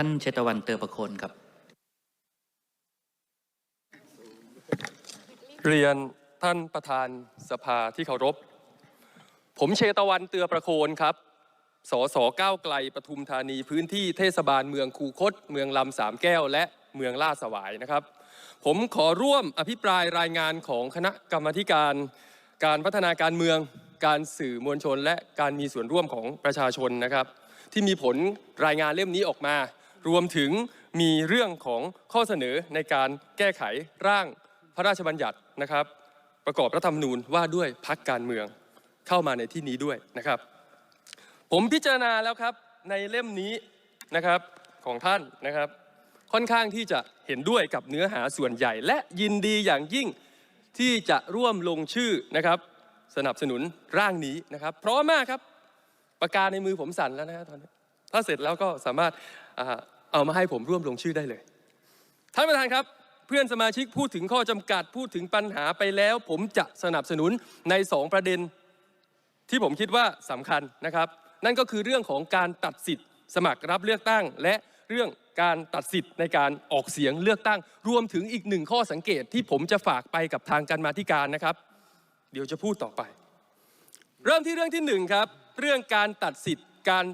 ท่านเชตวันเตอประโคนครับ เรียนท่านประธานสภาที่เคารพ ผมเชตวันเตือประโคนครับ สสก้าวไกลปทุมธานีพื้นที่เทศบาลเมืองคูคต เมืองลำสามแก้ว และเมืองลาดสวายนะครับ ผมขอร่วมอภิปรายรายงานของคณะกรรมการการพัฒนาการเมืองการสื่อมวลชนและการมีส่วนร่วมของประชาชนนะครับ ที่มีผลรายงานเล่มนี้ออกมา รวมถึงมีเรื่องของข้อเสนอในการแก้ไขร่างพระราชบัญญัตินะครับ ประกอบรัฐธรรมนูญว่าด้วยพักการเมืองเข้ามาในที่นี้ด้วยนะครับ ผมพิจารณาแล้วครับในเล่มนี้นะครับของท่านนะครับ ค่อนข้างที่จะเห็นด้วยกับเนื้อหาส่วนใหญ่ และยินดีอย่างยิ่งที่จะร่วมลงชื่อนะครับ สนับสนุนร่างนี้นะครับพร้อมมากครับปากกาในมือผมสั่นแล้วนะฮะตอนนี้ถ้าเสร็จแล้วก็สามารถ เอามาให้ผมร่วมลงชื่อได้เลย ท่านประธานครับ เพื่อนสมาชิกพูดถึงข้อจำกัดพูดถึงปัญหาไปแล้ว ผมจะสนับสนุนใน 2 ประเด็น ที่ผมคิดว่าสำคัญนะครับ นั่นก็คือเรื่องของการตัดสิทธิ์ สมัครรับเลือกตั้ง และเรื่องการตัดสิทธิ์ในการออกเสียงเลือกตั้ง รวมถึงอีกหนึ่งข้อสังเกตที่ผมจะฝากไปกับทางการมาธิการนะครับ เดี๋ยวจะพูดต่อไป เริ่มที่เรื่องที่หนึ่งครับเรื่องการตัดสิทธิ์การ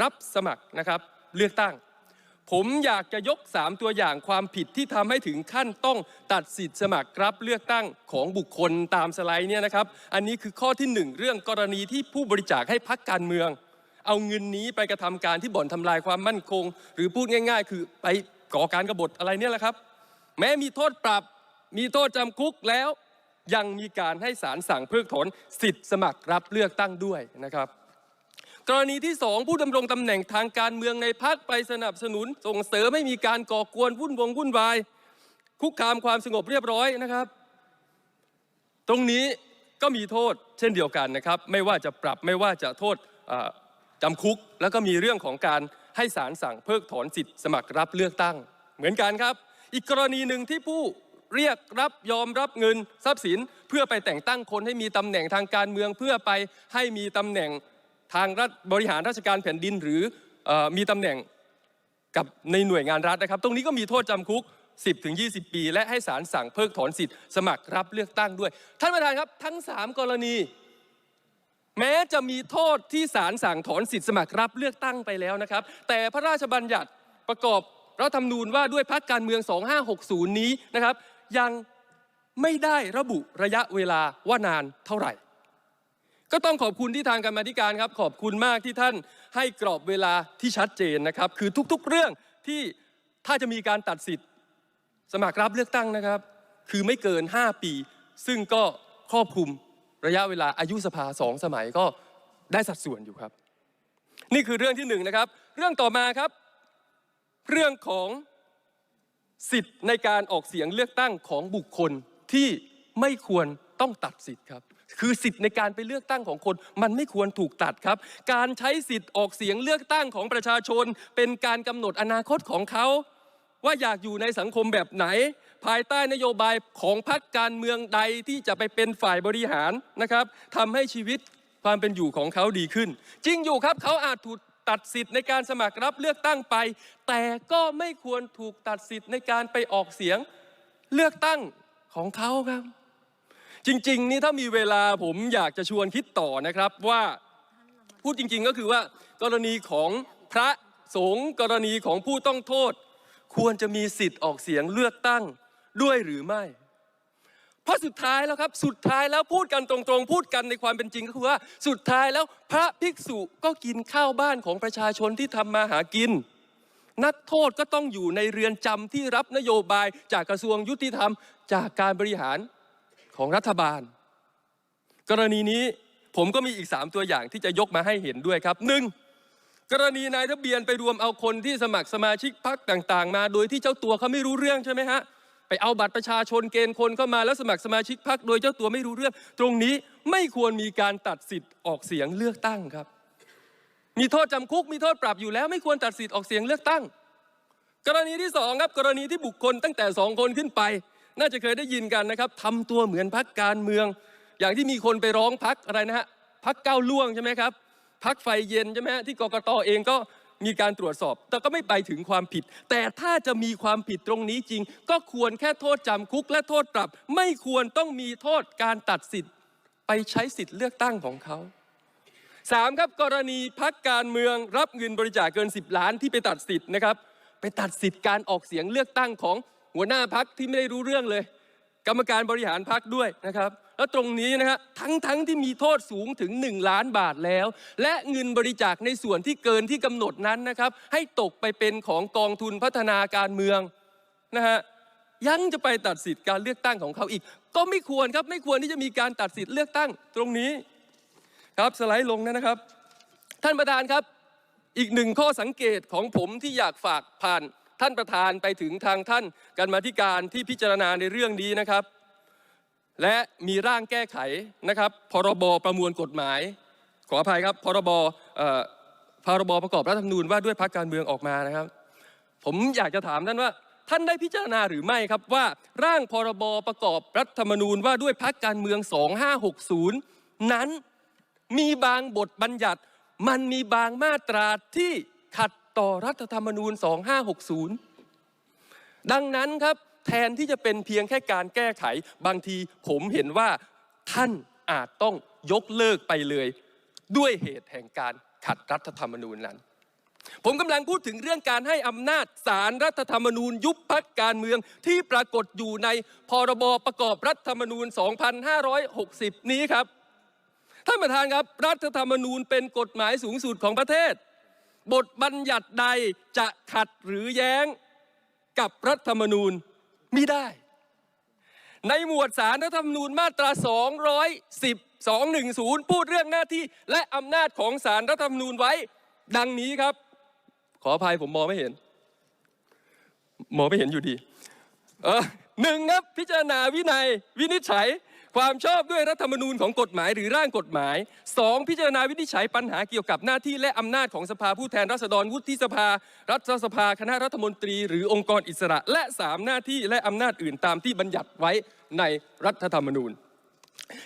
รับสมัครนะครับเลือกตั้ง ผมอยากจะยก 3 ตัวอย่างความผิดที่ทำให้ถึงขั้นต้องตัดสิทธิ์สมัครรับเลือกตั้งของบุคคลตามสไลด์เนี่ยนะครับ อันนี้คือข้อที่ 1 เรื่องกรณีที่ผู้บริจาคให้พักการเมือง เอาเงินนี้ไปกระทำการที่บ่อนทำลายความมั่นคง หรือพูดง่าย ๆ คือไปก่อการกบฏอะไรเนี่ยแหละครับ แม้มีโทษปรับมีโทษจำคุกแล้ว ยังมีการให้ศาลสั่งเพิกถอนสิทธิ์สมัครรับเลือกตั้งด้วยนะครับ กรณีที่ 2 ผู้ดำรงตำแหน่งทางการเมืองในพักไปสนับสนุน ส่งเสริมไม่มีการก่อกวนวุ่นวงวุ่นวาย คุกคามความสงบเรียบร้อยนะครับ ตรงนี้ก็มีโทษเช่นเดียวกันนะครับ ไม่ว่าจะปรับไม่ว่าจะโทษอ่าจำคุก แล้วก็มีเรื่องของการให้ศาลสั่งเพิกถอนสิทธิ์สมัครรับเลือกตั้ง เหมือนกันครับ อีกกรณีหนึ่งที่ผู้เรียกรับยอมรับเงินทรัพย์สิน เพื่อไปแต่งตั้งคนให้มีตำแหน่งทางการเมือง เพื่อไปให้มีตำแหน่ง ทางรัฐบริหารราชการแผ่นดินหรืออมีตำแหน่งกับในหน่วยงานรัฐนะครับ ตรงนี้ก็มีโทษจำคุก 10ถึง20 ปี และให้ศาลสั่งเพิกถอนสิทธิ์สมัครรับเลือกตั้งด้วย ท่านประธานครับทั้ง 3 กรณี แม้จะมีโทษที่ศาลสั่งถอนสิทธิ์สมัครรับเลือกตั้งไปแล้วนะครับ แต่พระราชบัญญัติประกอบรัฐธรรมนูญว่าด้วยพักการเมือง 2560 นี้นะครับ ยังไม่ได้ระบุระยะเวลาว่านานเท่าไหร่ ก็ต้องขอบคุณที่ทางการมธิการครับ ขอบคุณมากที่ท่านให้กรอบเวลาที่ชัดเจนนะครับ คือทุกๆเรื่องที่ถ้าจะมีการตัดสิทธิ์ สมัครรับเลือกตั้งนะครับ คือไม่เกิน 5 ปี ซึ่งก็ครอบคลุมระยะเวลาอายุสภาสองสมัยก็ได้สัดส่วนอยู่ครับ นี่คือเรื่องที่หนึ่งนะครับ เรื่องต่อมาครับ เรื่องของสิทธิ์ในการออกเสียงเลือกตั้งของบุคคลที่ไม่ควรต้องตัดสิทธิ์ครับ คือสิทธิ์ในการไปเลือกตั้งของคน มันไม่ควรถูกตัดครับ การใช้สิทธิ์ออกเสียงเลือกตั้งของประชาชน เป็นการกำหนดอนาคตของเขาว่าอยากอยู่ในสังคมแบบไหน ภายใต้นโยบายของพรรคการเมืองใดที่จะไปเป็นฝ่ายบริหารนะครับทำให้ชีวิตความเป็นอยู่ของเขาดีขึ้น จริงอยู่ครับเขาอาจถูกตัดสิทธิ์ในการสมัครรับเลือกตั้งไป แต่ก็ไม่ควรถูกตัดสิทธิ์ในการไปออกเสียงเลือกตั้งของเขาครับ จริง ๆ นี่ถ้ามีเวลาผมอยากจะชวนคิดต่อนะครับว่าพูดจริง ๆ ก็คือว่ากรณีของพระสงฆ์กรณีของผู้ต้องโทษ ควรจะมีสิทธิ์ออกเสียงเลือกตั้งด้วยหรือไม่ เพราะสุดท้ายแล้วครับสุดท้ายแล้วพูดกันตรงๆ พูดกันในความเป็นจริงก็คือว่าสุดท้ายแล้วพระภิกษุก็กินข้าวบ้านของประชาชนที่ทำมาหากิน นักโทษก็ต้องอยู่ในเรือนจำที่รับนโยบายจากกระทรวงยุติธรรม จากการบริหาร ของรัฐบาล กรณีนี้ผมก็มีอีก 3 ตัวอย่างที่จะยกมาให้เห็นด้วยครับหนึ่งกรณีนายทะเบียนไปรวมเอาคนที่สมัครสมาชิกพรรคต่างๆ มา โดยที่เจ้าตัวเขาไม่รู้เรื่องใช่ไหมฮะไปเอาบัตรประชาชนเกณฑ์คนเข้ามาแล้วสมัครสมาชิกพรรคโดยเจ้าตัวไม่รู้เรื่อง ตรงนี้ไม่ควรมีการตัดสิทธิ์ออกเสียงเลือกตั้งครับ มีโทษจำคุกมีโทษปรับอยู่แล้ว ไม่ควรตัดสิทธิ์ออกเสียงเลือกตั้ง กรณีที่สองครับกรณีที่บุคคลตั้งแต่สองคนขึ้นไป น่าจะเคยได้ยินกันนะครับทำตัวเหมือนพักการเมือง อย่างที่มีคนไปร้องพักอะไรนะฮะพักก้าวล่วงใช่ไหมครับพักไฟเย็นใช่ไหมฮะที่กกตเองก็มีการตรวจสอบ แต่ก็ไม่ไปถึงความผิด แต่ถ้าจะมีความผิดตรงนี้จริง ก็ควรแค่โทษจำคุกและโทษปรับ ไม่ควรต้องมีโทษการตัดสิทธิ์ ไปใช้สิทธิ์เลือกตั้งของเขาสามครับกรณีพักการเมืองรับเงินบริจาคเกิน 10 ล้านที่ไปตัดสิทธิ์นะครับไปตัดสิทธิ์การออกเสียงเลือกตั้งของ หัวหน้าพักที่ไม่ได้รู้เรื่องเลย กรรมการบริหารพักด้วยนะครับ แล้วตรงนี้นะฮะทั้งทั้งที่มีโทษสูงถึง 1 ล้านบาทแล้ว และเงินบริจาคในส่วนที่เกินที่กำหนดนั้นนะครับ ให้ตกไปเป็นของกองทุนพัฒนาการเมืองนะฮะยังจะไปตัดสิทธิ์การเลือกตั้งของเขาอีก ก็ไม่ควรครับไม่ควรที่จะมีการตัดสิทธิ์เลือกตั้งตรงนี้ครับสไลด์ลงนะครับ ท่านประธานครับอีกหนึ่งข้อสังเกตของผมที่อยากฝากผ่าน ท่านประธานไปถึงทางท่านการมาธิการที่พิจารณาในเรื่องนี้นะครับ และมีร่างแก้ไขนะครับพรบประมวลกฎหมาย ขออภัยครับพรบพรบประกอบรัฐธรรมนูญว่าด้วยพรรคการเมืองออกมานะครับ ผมอยากจะถามท่านว่า ท่านได้พิจารณาหรือไม่ครับว่าร่างพรบประกอบรัฐธรรมนูญว่าด้วยพรรคการเมือง 2560 นั้นมีบางบทบัญญัติมันมีบางมาตราที่ขัด ต่อรัฐธรรมนูญ 2560 ดังนั้นครับแทนที่จะเป็นเพียงแค่การแก้ไข บางทีผมเห็นว่าท่านอาจต้องยกเลิกไปเลย ด้วยเหตุแห่งการขัดรัฐธรรมนูญนั้น ผมกำลังพูดถึงเรื่องการให้อำนาจสารรัฐธรรมนูญ ยุบพักการเมืองที่ปรากฏอยู่ในพรบประกอบรัฐธรรมนูญ 2560 นี้ครับท่านประธานครับรัฐธรรมนูญเป็นกฎหมายสูงสุดของประเทศ บทบัญญัติใดจะขัดหรือแย้งกับรัฐธรรมนูญมิได้ ในหมวดสารรัฐธรรมนูญมาตรา 210 210 พูดเรื่องหน้าที่และอำนาจของสารรัฐธรรมนูญไว้ ดังนี้ครับ ขออภัยผมมองไม่เห็น มองไม่เห็นอยู่ดี เออหนึ่งครับพิจารณาวินัยวินิจฉัย ความชอบด้วยรัฐธรรมนูญของกฎหมายหรือร่างกฎหมายสองพิจารณาวินิจฉัยปัญหาเกี่ยวกับหน้าที่และอำนาจของสภาผู้แทนราษฎรวุฒิสภา รัฐสภา คณะรัฐมนตรี หรือองค์กรอิสระ และสามหน้าที่และอำนาจอื่นตามที่บัญญัติไว้ในรัฐธรรมนูญ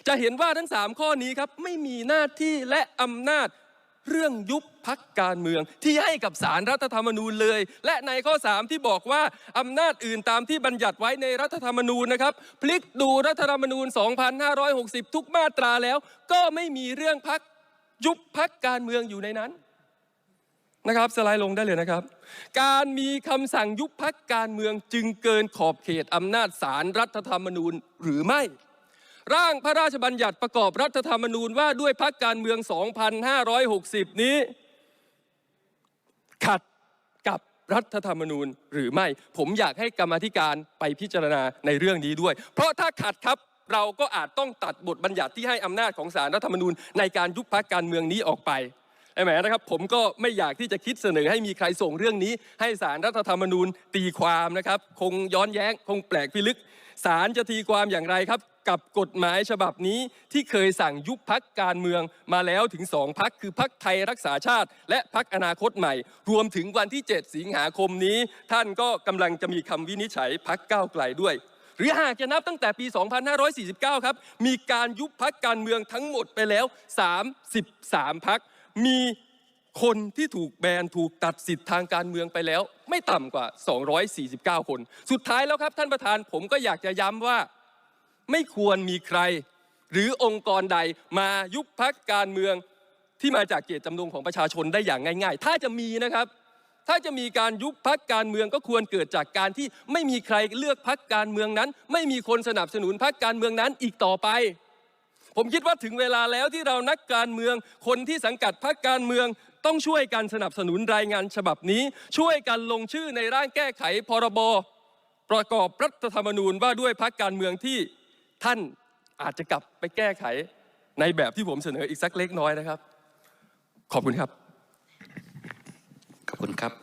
จะเห็นว่าทั้ง 3 ข้อนี้ครับไม่มีหน้าที่และอำนาจ เรื่องยุบพักการเมืองที่ให้กับสารรัฐธรรมนูญเลย และในข้อ 3 ที่บอกว่าอำนาจอื่นตามที่บัญญัติไว้ในรัฐธรรมนูญนะครับ พลิกดูรัฐธรรมนูญ 2560 ทุกมาตราแล้ว ก็ไม่มีเรื่องพักยุบพักการเมืองอยู่ในนั้นนะครับสไลด์ลงได้เลยนะครับ การมีคำสั่งยุบพักการเมืองจึงเกินขอบเขตอำนาจศาลรัฐธรรมนูญหรือไม่ ร่างพระราชบัญญัติประกอบรัฐธรรมนูญว่าด้วยพักการเมือง 2560 นี้ ขัดกับรัฐธรรมนูญหรือไม่ ผมอยากให้กรรมธิการไปพิจารณาในเรื่องนี้ด้วย เพราะถ้าขัดครับเราก็อาจต้องตัดบทบัญญัติที่ให้อำนาจของสารรัฐธรรมนูญในการยุบพักการเมืองนี้ออกไป แหมนะครับผมก็ไม่อยากที่จะคิดเสนอให้มีใครส่งเรื่องนี้ ให้สารรัฐธรรมนูญตีความนะครับ คงย้อนแย้งคงแปลกพิลึกสารจะตีความอย่างไรครับ กับกฎหมายฉบับนี้ที่เคยสั่งยุบพักการเมืองมาแล้วถึงสองพักคือพักไทยรักษาชาติ และพักอนาคตใหม่ รวมถึงวันที่ 7 สิงหาคมนี้ ท่านก็กำลังจะมีคำวินิจฉัยพักก้าวไกลด้วยหรือหากจะนับตั้งแต่ปี 2549 ครับ มีการยุบพักการเมืองทั้งหมดไปแล้ว 33 พัก มีคนที่ถูกแบนถูกตัดสิทธิ์ทางการเมืองไปแล้ว ไม่ต่ำกว่า 249 คน สุดท้ายแล้วครับท่านประธานผมก็อยากจะย้ำว่า ไม่ควรมีใคร หรือองค์กรใดมายุบพักการเมืองที่มาจากเจตจำนงของประชาชนได้อย่างง่าย ๆ ถ้าจะมีนะครับ ถ้าจะมีการยุบพักการเมืองก็ควรเกิดจากการที่ไม่มีใครเลือกพักการเมืองนั้น ไม่มีคนสนับสนุนพักการเมืองนั้นอีกต่อไป ผมคิดว่าถึงเวลาแล้วที่เรานักการเมือง คนที่สังกัดพักการเมืองต้องช่วยกันสนับสนุนรายงานฉบับนี้ ช่วยกันลงชื่อในร่างแก้ไขพรบประกอบรัฐธรรมนูญว่าด้วยพักการเมืองที่ท่านอาจจะกลับไปแก้ไขในแบบที่ผมเสนออีกสักเล็กน้อยนะครับ ขอบคุณครับ ขอบคุณครับ